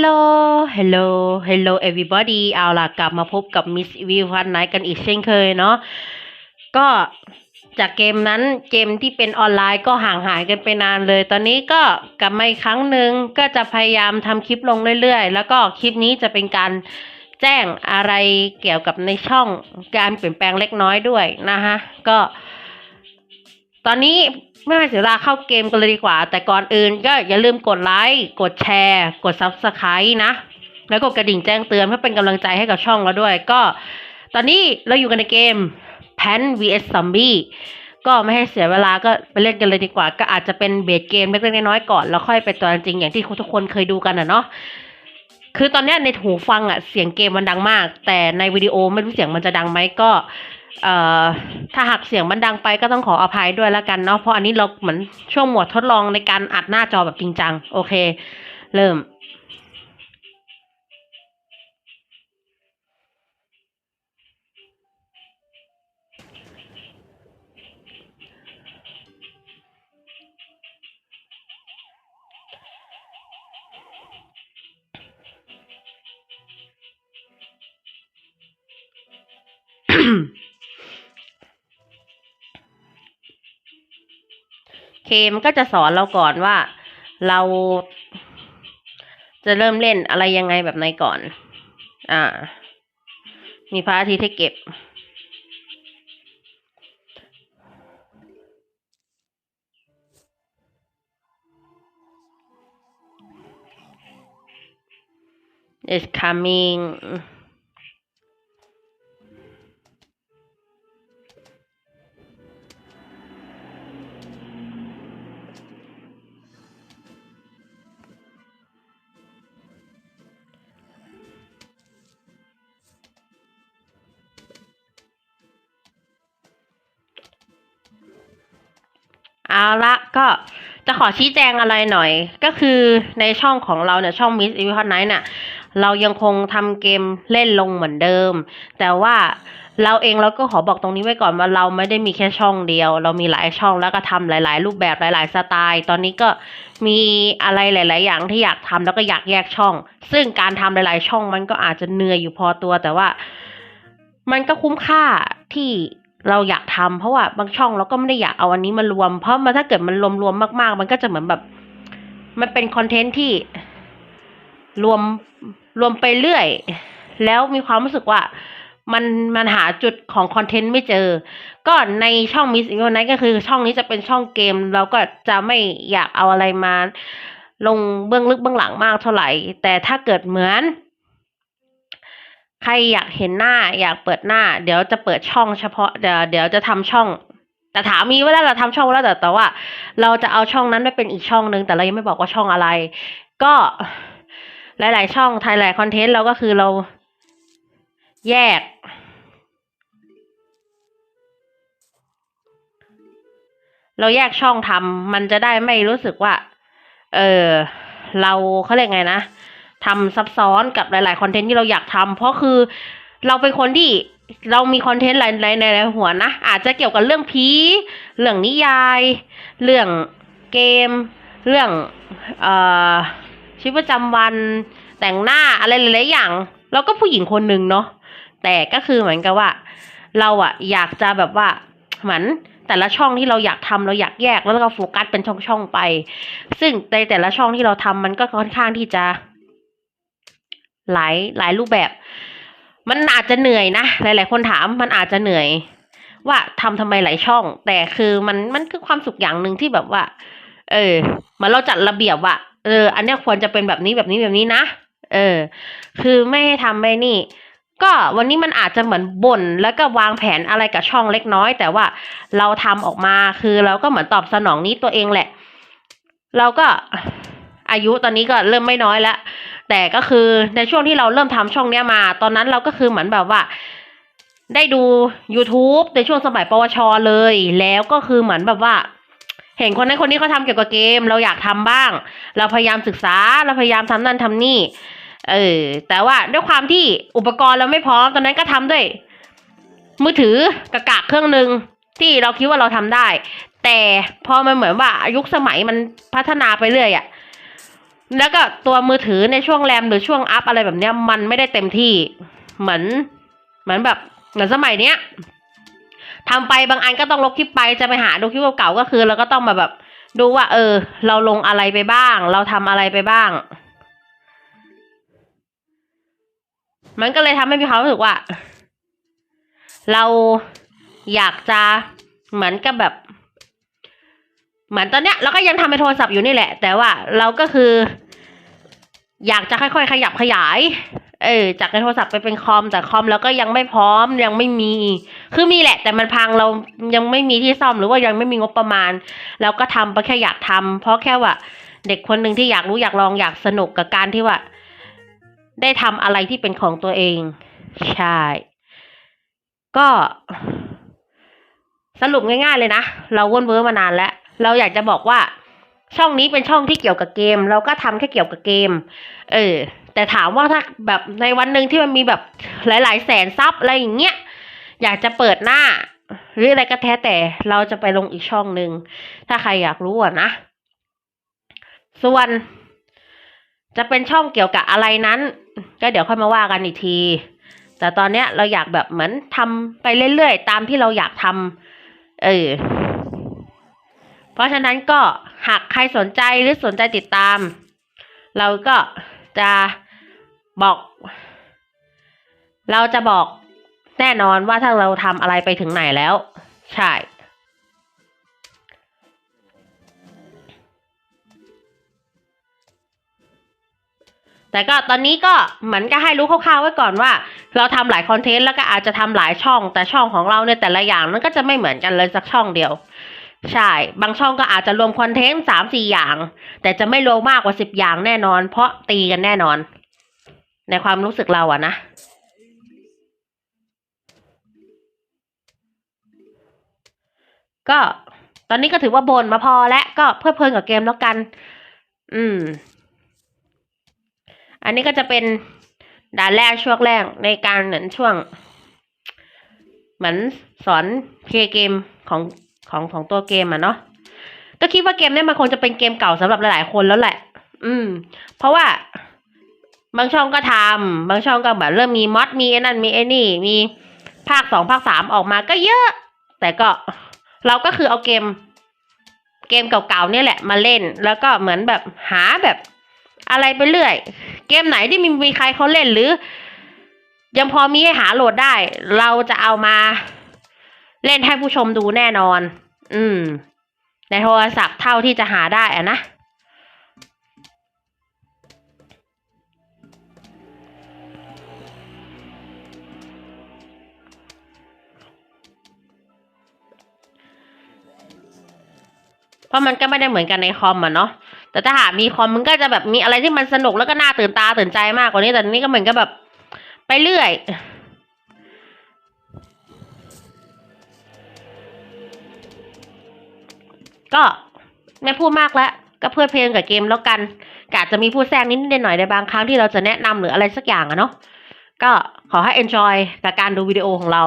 Hello Hello Hello everybody เอาล่ะกลับมาพบกับ Miss v i w พันไนกันอีกเช่นเคยเนาะก็จากเกมนั้นเกมที่เป็นออนไลน์ก็ห่างหายกันไปนานเลย ตอนนี้ก็กลับมาอีกครั้งหนึ่งก็จะพยายามทำคลิปลงเรื่อยๆ แล้วก็คลิปนี้จะเป็นการแจ้งอะไรเกี่ยวกับในช่องการเปลี่ยนแปลงเล็กน้อยด้วยนะคะก็ ตอนนี้ไม่ให้เสียเวลาเข้าเกมกันเลยดีกว่า แต่ก่อนอื่นก็อย่าลืมกดไลค์กดแชร์ กด Subscribe นะ แล้วกดกระดิ่งแจ้งเตือนเพื่อเป็นกำลังใจให้กับช่องเราด้วย ก็ ตอนนี้เราอยู่กันในเกม Pan vs Zombie ก็ไม่ให้เสียเวลาก็ไปเล่นกันเลยดีกว่า ก็อาจจะเป็นเบสเกมเล็กๆน้อยๆก่อน แล้วค่อยไปตัวจริงอย่างที่ทุกคนเคยดูกันอะเนาะคือตอนนี้ในหูฟังอะเสียงเกมมันดังมาก แต่ในวิดีโอไม่รู้เสียงมันจะดังไหมก็ เอ่อถ้าหากเสียงมันดังไปก็ต้องขออภัยด้วยแล้วกันเนาะเพราะอันนี้เราเหมือนช่วงหมวดทดลองในการอัดหน้าจอแบบจริงจังโอเค เริ่ม เคมันก็จะสอนเราก่อนว่าเรา จะเริ่มเล่นอะไรยังไงแบบไหนก่อน อ่า มีพระอาทิตย์ให้เก็บ is coming เอาละก็จะขอชี้แจงอะไรหน่อย ก็คือในช่องของเราเนี่ยช่อง Miss Evil Night เนี่ยเรายังคงทำเกมเล่นลงเหมือนเดิม แต่ว่าเราเองเราก็ขอบอกตรงนี้ไว้ก่อนว่าเราไม่ได้มีแค่ช่องเดียว เรามีหลายช่องแล้วก็ทำหลาย ๆ รูปแบบหลาย ๆ สไตล์ ตอนนี้ก็มีอะไรหลาย ๆ อย่างที่อยากทำแล้วก็อยากแยกช่อง ซึ่งการทำหลาย ๆ ช่องมันก็อาจจะเหนื่อยอยู่พอตัว แต่ว่ามันก็คุ้มค่าที่ เราอยากทำเพราะว่าบางช่องเราก็ไม่ได้อยากเอาอันนี้มารวม เพราะมันถ้าเกิดมันรวมรวมมากๆ มันก็จะเหมือนแบบ มันเป็นคอนเทนต์ที่รวมรวมไปเรื่อย แล้วมีความรู้สึกว่ามันมันหาจุดของคอนเทนต์ไม่เจอ ก็ในช่องมิสอิงนั้นก็คือช่องนี้จะเป็นช่องเกม เราก็จะไม่อยากเอาอะไรมา ลงเบื้องลึกเบื้องหลังมากเท่าไหร่ แต่ถ้าเกิดเหมือน ใครอยากเห็นหน้าอยากเปิดหน้า เดี๋ยวจะเปิดช่องเฉพาะเดี๋ยวเดี๋ยวจะทำช่อง แต่ถามมีไว้แล้วเราทำช่องแล้วแต่แต่ว่า เราจะเอาช่องนั้นไปเป็นอีกช่องหนึ่งแต่เรายังไม่บอกว่าช่องอะไร ก็หลาย ๆ ช่องไทยหลายคอนเทนต์เราก็คือเราแยก เราแยกช่องทำมันจะได้ไม่รู้สึกว่า เออเราเขาเรียกไงนะ ทำซับซ้อนกับหลาย ๆ คอนเทนต์ที่เราอยากทำเพราะคือเราเป็นคนที่เรามีคอนเทนต์หลายๆในหัวนะ อาจจะเกี่ยวกับเรื่องผีเรื่องนิยาย เรื่องเกม เรื่องอชีวิตประจำวันแต่งหน้าอะไรหลายๆอย่าง เราก็ผู้หญิงคนหนึ่งเนาะแต่ก็คือเหมือนกับว่า เราอะอยากจะแบบว่าเหมือนแต่ละช่องที่เราอยากทำเราอยากแยกแล้วก็โฟกัสเป็นช่องๆไป ซึ่งในแต่ละช่องที่เราทำมันก็ค่อนข้างที่จะ หลายหลายรูปแบบ มันอาจจะเหนื่อยนะ หลาย ๆ คนถามมันอาจจะเหนื่อย ว่าทำทำไมหลายช่อง แต่คือมันมันคือความสุขอย่างหนึ่งที่แบบว่า เออมือนเราจัดระเบียบว่าเออ อันนี้ควรจะเป็นแบบนี้แบบนี้แบบนี้นะเออ คือไม่ให้ทำไม่นี่ ก็วันนี้มันอาจจะเหมือนบ่นแล้วก็วางแผนอะไรกับช่องเล็กน้อย แต่ว่าเราทำออกมาคือเราก็เหมือนตอบสนองนี้ตัวเองแหละ เราก็ อายุตอนนี้ก็เริ่มไม่น้อยแล้วแต่ก็คือในช่วงที่เราเริ่มทำช่องเนี้ยมา ตอนนั้นเราก็คือเหมือนแบบว่า ได้ดู YouTube ในช่วงสมัยปวชเลย แล้วก็คือเหมือนแบบว่า เห็นคนนั้นคนนี้เขาทำเกี่ยวกับเกม เราอยากทำบ้าง เราพยายามศึกษาเราพยายามทำนั่นทำนี่ เออ แต่ว่าด้วยความที่อุปกรณ์เราไม่พร้อมตอนนั้นก็ทำด้วย มือถือกระกากเครื่องหนึ่งที่เราคิดว่าเราทำได้ แต่พอมันเหมือนว่ายุคสมัยมันพัฒนาไปเรื่อยอะ แล้วก็ตัวมือถือในช่วงแรมหรือช่วงอัพอะไรแบบเนี้ยมันไม่ได้เต็มที่ เหมือน เหมือนแบบเหมือนสมัยเนี้ยทำไปบางอันก็ต้องลบคลิปไปจะไปหาดูคลิปเก่าก็คือเราก็ต้องมาแบบดูว่า เออ เราลงอะไรไปบ้าง เราทำอะไรไปบ้าง มันก็เลยทำให้มีควารู้สึกว่า เราอยากจะเหมือนกับแบบ เหมือนตอนเนี้ยเราก็ยังทำในโทรศัพท์อยู่นี่แหละ แต่ว่าเราก็คือ อยากจะค่อยๆ ขยับขยาย เออ จากในโทรศัพท์ไปเป็นคอม แต่คอมเราก็ยังไม่พร้อมยังไม่มี คือมีแหละ แต่มันพังเรายังไม่มีที่ซ่อมหรือว่ายังไม่มีงบประมาณเราก็ทำไปแค่อยากทำเพราะแค่ว่า เด็กคนหนึ่งที่อยากรู้อยากลองอยากสนุกกับการที่ว่า ได้ทำอะไรที่เป็นของตัวเอง ใช่ ก็ สรุปง่าย ๆ เลยนะ เราวนเวอร์มานานแล้ว เราอยากจะบอกว่า ช่องนี้เป็นช่องที่เกี่ยวกับเกม เราก็ทำแค่เกี่ยวกับเกม เออ แต่ถามว่าถ้าแบบในวันหนึ่งที่มันมีแบบหลาย ๆ แสนซับอะไรอย่างเงี้ย อยากจะเปิดหน้า หรืออะไรก็แท้แต่เราจะไปลงอีกช่องหนึ่ง ถ้าใครอยากรู้อะนะ ส่วนจะเป็นช่องเกี่ยวกับอะไรนั้น ก็เดี๋ยวค่อยมาว่ากันอีกที แต่ตอนเนี้ยเราอยากแบบเหมือนทำไปเรื่อยๆ ตามที่เราอยากทำเออ เพราะฉะนั้นก็หากใครสนใจหรือสนใจติดตาม เราก็จะบอก เราจะบอกแน่นอนว่าถ้าเราทำอะไรไปถึงไหนแล้ว ใช่ แต่ก็ตอนนี้ก็เหมือนก็ให้รู้คร่าวๆไว้ก่อนว่า เราทำหลายคอนเทนต์แล้วก็อาจจะทำหลายช่อง แต่ช่องของเราเนี่ยแต่ละอย่างมันก็จะไม่เหมือนกันเลยสักช่องเดียว ใช่ บางช่องก็อาจจะรวมคอนเทนต์สามสี่อย่าง แต่จะไม่รวมมากกว่าสิบอย่างแน่นอน เพราะตีกันแน่นอน ในความรู้สึกเราอะนะ ก็ตอนนี้ก็ถือว่าบนมาพอแล้วก็เพลิดเพลินกับเกมแล้วกัน อืม อันนี้ก็จะเป็นด่านแรกช่วงแรกในการเหมือนช่วง เหมือนสอนเพลย์เกมของ ของของตัวเกมอะเนาะก็คิดว่าเกมเนี้มันคงจะเป็นเกมเก่าสำหรับหลายๆคนแล้วแหละ อืม เพราะว่า บางช่องก็ทำบางช่องก็แบบเริ่มมีมอดมีไอ้นั่นมีไอ้นี่ มีภาคสองภาคสามออกมาก็เยอะ แต่ก็เราก็คือเอาเกม เกมเก่าๆเนี่ยแหละมาเล่น แล้วก็เหมือนแบบหาแบบอะไรไปเรื่อย เกมไหนที่มีมีใครเขาเล่นหรือ ยังพอมีให้หาโหลดได้ เราจะเอามาเล่นให้ผู้ชมดูแน่นอน อืม ในโทรศัพท์เท่าที่จะหาได้อะนะ เพราะมันก็ไม่ได้เหมือนกันในคอมอะเนาะ แต่ถ้าหากมีคอมมันก็จะแบบมีอะไรที่มันสนุกแล้วก็น่าตื่นตาตื่นใจมากกว่านี้ แต่นี่ก็เหมือนกับแบบไปเรื่อย ก็ไม่พูดมากแล้วก็เพื่อเพลินกับเกมแล้วกันกอาจจะมีพูดแทรกนิดหน่อยในบางครั้งที่เราจะแนะนำหรืออะไรสักอย่างอะเนาะก็ขอให้ enjoy กับการดูวิดีโอของเรา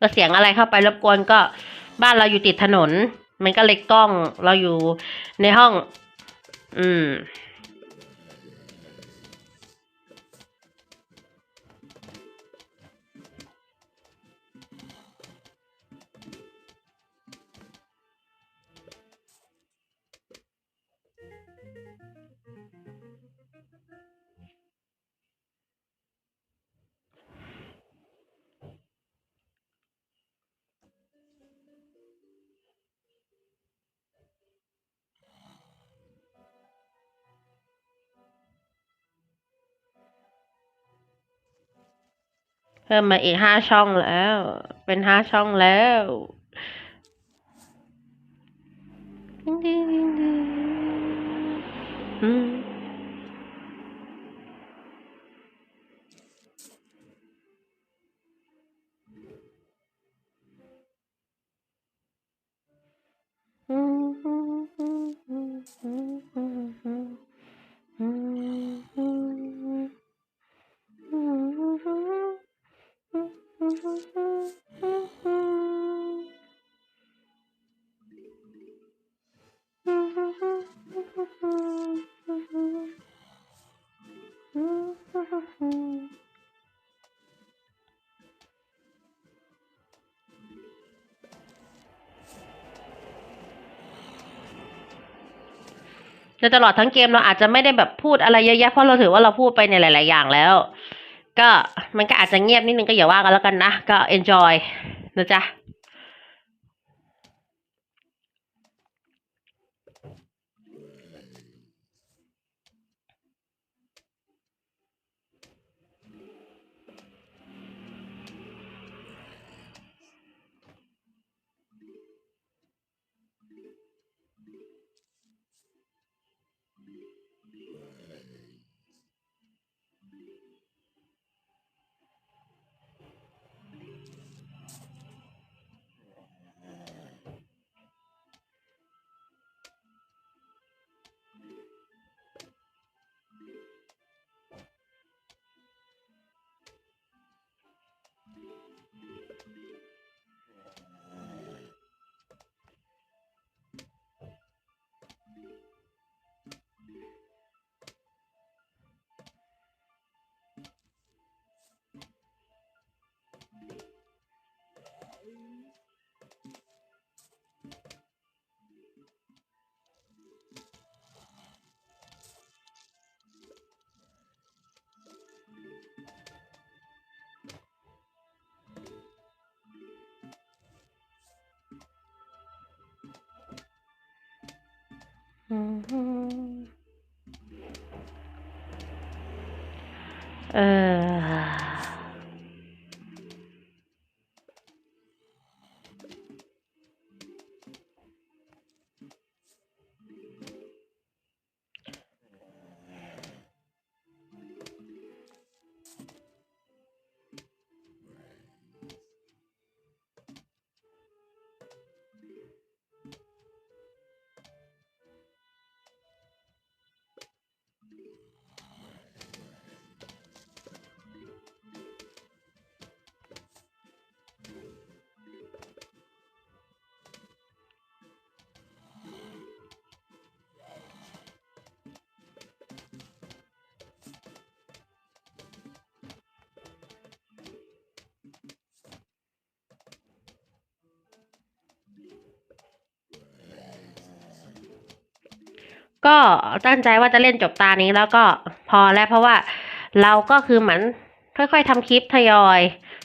ก็เสียงอะไรเข้าไปรบกวนก็บ้านเราอยู่ติดถนน มันก็เลยกล้องเราอยู่ในห้อง อืม เพิ่มมาอีกห้าช่องแล้ว เป็นห้าช่องแล้วจริง ในตลอดทั้งเกมเราอาจจะไม่ได้แบบพูดอะไรเยอะแยะเพราะเราถือว่าเราพูดไปในหลาย ๆ อย่างแล้ว ก็มันก็อาจจะเงียบนิดนึงก็อย่าว่ากันแล้วกันนะ ก็ enjoy นะจ๊ะ เอ ก็ตั้งใจว่าจะเล่นจบตานี้แล้วก็พอแล้วเพราะว่าเราก็คือเหมือนค่อยๆทำคลิปทยอย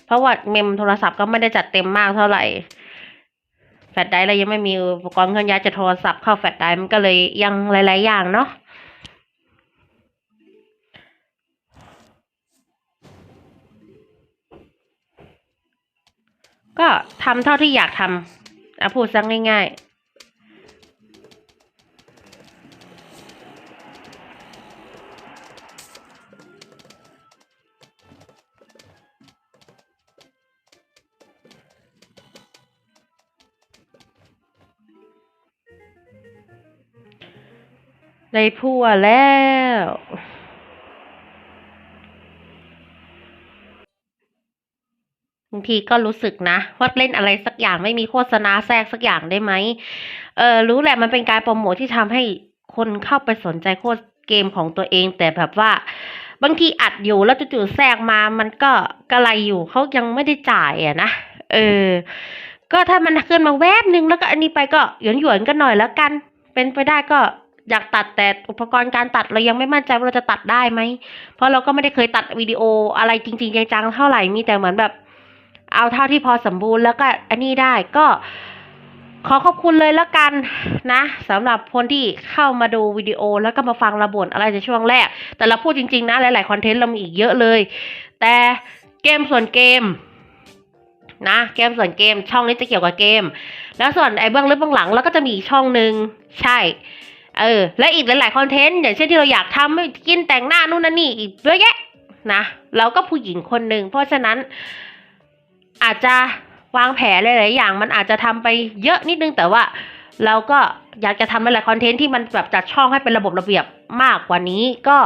เพราะว่าเมมโทรศัพท์ก็ไม่ได้จัดเต็มมากเท่าไหร่แฟลชไดร์เรายังไม่มีอุปกรณ์เคลื่อนย้ายจากโทรศัพท์เข้าแฟลชไดร์มันก็เลยยังหลาย ๆ อย่างเนาะก็ทำเท่าที่อยากทำอะพูดซะง่าย ๆ ได้พัวแล้ว บางทีก็รู้สึกนะ ว่าเล่นอะไรสักอย่างไม่มีโฆษณาแทรกสักอย่างได้ไหม เออรู้แหละมันเป็นการโปรโมทที่ทำให้คนเข้าไปสนใจโคตรเกมของตัวเอง แต่แบบว่า บางทีอัดอยู่แล้วจู่ๆแทรกมา มันก็กระไรอยู่เขายังไม่ได้จ่ายอะนะ เออ ก็ถ้ามันขึ้นมาแวบนึงแล้วก็อันนี้ไปก็หยวนหยวนๆกันหน่อยแล้วกัน เป็นไปได้ก็ อยากตัดแต่อุปกรณ์การตัดเรายังไม่มั่นใจว่าเราจะตัดได้ไหม เพราะเราก็ไม่ได้เคยตัดวิดีโออะไรจริง ๆ จังๆเท่าไหร่มีแต่เหมือนแบบ เอาเท่าที่พอสมบูรณ์แล้วก็อันนี้ได้ก็ขอขอบคุณเลยแล้วกันนะสำหรับคนที่เข้ามาดูวิดีโอแล้วก็มาฟังระบ่นอะไรในช่วงแรก แต่เราพูดจริง ๆ นะ หลายๆคอนเทนต์เรามีอีกเยอะเลย แต่เกมส่วนเกมนะเกมส่วนเกมช่องนี้จะเกี่ยวกับเกม แล้วส่วนไอ้เบื้องลึกเบื้องหลังแล้วก็จะมีอีกช่องหนึ่งใช่ เออ และอีกหลายๆคอนเทนต์อย่างเช่นที่เราอยากทำไม่กินแต่งหน้านู่นนั่นนี่อีกเยอะแยะนะเราก็ผู้หญิงคนหนึ่งเพราะฉะนั้นอาจจะวางแผนหลายๆอย่าง มันอาจจะทำไปเยอะนิดนึงแต่ว่าเราก็อยากจะทำหลายๆคอนเทนต์ที่มันแบบจัดช่องให้เป็นระบบระเบียบมากกว่านี้ ก็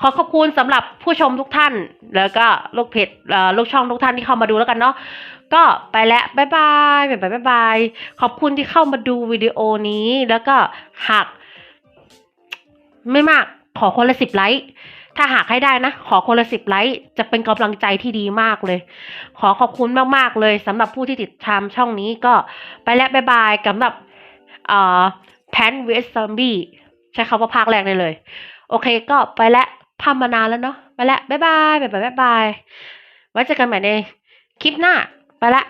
ขอขอบคุณสำหรับผู้ชมทุกท่าน แล้วก็ลูกเพจลูกช่องทุกท่านที่เข้ามาดูแล้วกันเนาะก็ไปแล้วบ๊ายบายบ๊ายบายบ๊ายบายขอบคุณที่เข้ามาดูวิดีโอนี้ แล้วก็หาก ไม่มาก ขอคนละสิบไลค์ถ้าหากให้ได้นะ ขอคนละสิบไลค์จะเป็นกำลังใจที่ดีมากเลย ขอขอบคุณมากๆเลยสำหรับผู้ที่ติดตามช่องนี้ก็ไปแล้วบ๊ายบายกับแบบเอ่อแพนเวสซอมบี้ใช้คำว่าภาคแรกได้เลย โอเคก็ไปแล้วพามานานแล้วเนาะไปแล้วบ๊ายบายบ๊ายบายบ๊ายบายไว้เจอกันใหม่ในคลิปหน้า ไปและ